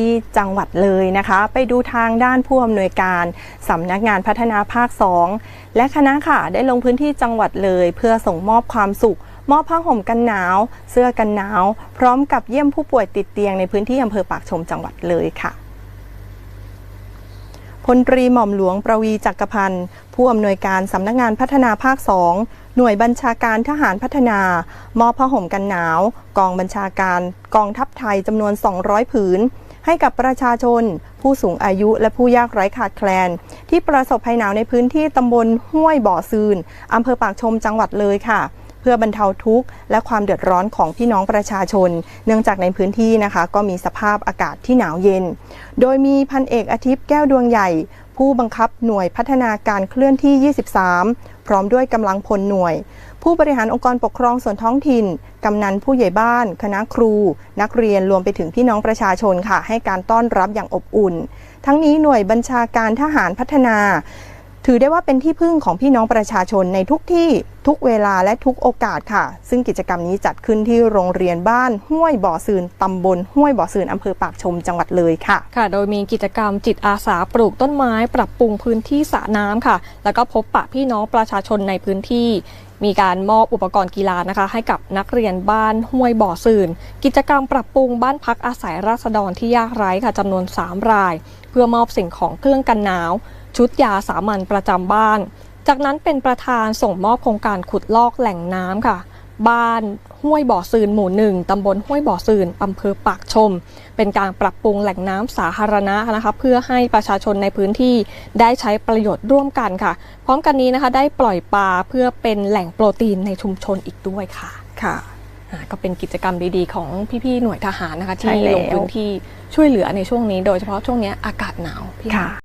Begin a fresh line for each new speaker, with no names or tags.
ที่จังหวัดเลยนะคะ ไปดูทางด้านผู้อำนวยการสำนักงานพัฒนาภาค 2 และคณะค่ะได้ลงพื้นที่จังหวัดเลย เพื่อส่งมอบความสุข มอบผ้าห่มกันหนาว เสื้อกันหนาว พร้อมกับเยี่ยมผู้ป่วยติดเตียงในพื้นที่อำเภอปากชมจังหวัดเลยค่ะพลตรีหม่อมหลวงประวีจักรพันธ์ผู้อำนวยการสำนักงานพัฒนาภาค 2 หน่วยบัญชาการทหารพัฒนา มอบผ้าห่มกันหนาว กองบัญชาการกองทัพไทยจำนวน 200 ผืน ให้กับประชาชน ผู้สูงอายุและผู้ยากไร้ขาดแคลน ที่ประสบภัยหนาวในพื้นที่ตำบลห้วยบ่อซืนอำเภอปากชมจังหวัดเลยค่ะ เพื่อบรรเทาทุกข์และความเดือดร้อนของพี่น้องประชาชน เนื่องจากในพื้นที่นะคะ ก็มีสภาพอากาศที่หนาวเย็น โดยมีพันเอกอาทิตย์แก้วดวงใหญ่ ผู้บังคับหน่วยพัฒนาการเคลื่อนที่ 23 พร้อมด้วยกำลังพลหน่วย ผู้บริหารองค์กรปกครองส่วนท้องถิ่น กำนันผู้ใหญ่บ้าน คณะครู นักเรียนรวมไปถึงพี่น้องประชาชนค่ะ ให้การต้อนรับอย่างอบอุ่น ทั้งนี้หน่วยบัญชาการทหารพัฒนา ถือได้ว่าเป็นที่พึ่งของพี่น้องประชาชนในทุกที่ทุกเวลาและทุกโอกาสค่ะ ซึ่งกิจกรรมนี้จัดขึ้นที่โรงเรียนบ้านห้วยบ่อซืนตำบลห้วยบ่อซืนอำเภอปากชมจังหวัดเลยค่ะ
ค่ะ โดยมีกิจกรรมจิตอาสาปลูกต้นไม้ ปรับปรุงพื้นที่สระน้ำค่ะ แล้วก็พบปะพี่น้องประชาชนในพื้นที่ มีการมอบอุปกรณ์กีฬานะคะ ให้กับนักเรียนบ้านห้วยบ่อสื่น กิจกรรมปรับปรุงบ้านพักอาศัยราษฎรที่ยากไร้ค่ะจำนวน 3 ราย เพื่อมอบสิ่งของเครื่องกันหนาว ชุดยาสามัญประจำบ้าน จากนั้นเป็นประธานส่งมอบโครงการขุดลอกแหล่งน้ำค่ะ บ้านห้วยบ่อซืนหมู่หนึ่งตำบลห้วยบ่อซืนอำเภอปากชม เป็นการปรับปรุงแหล่งน้ำสาธารณะนะคะเพื่อให้ประชาชนในพื้นที่ได้ใช้ประโยชน์ร่วมกันค่ะ พร้อมกันนี้นะคะได้ปล่อยปลาเพื่อเป็นแหล่งโปรตีนในชุมชนอีกด้วยค่ะ
ค่ะ
อ่าก็เป็นกิจกรรมดีๆ ของพี่ๆหน่วยทหารนะคะ
ใช่
ที่
แล้ว
ลงพื้นที่ช่วยเหลือในช่วงนี้ โดยเฉพาะช่วงนี้อากาศหนาวพี่
ค่ะ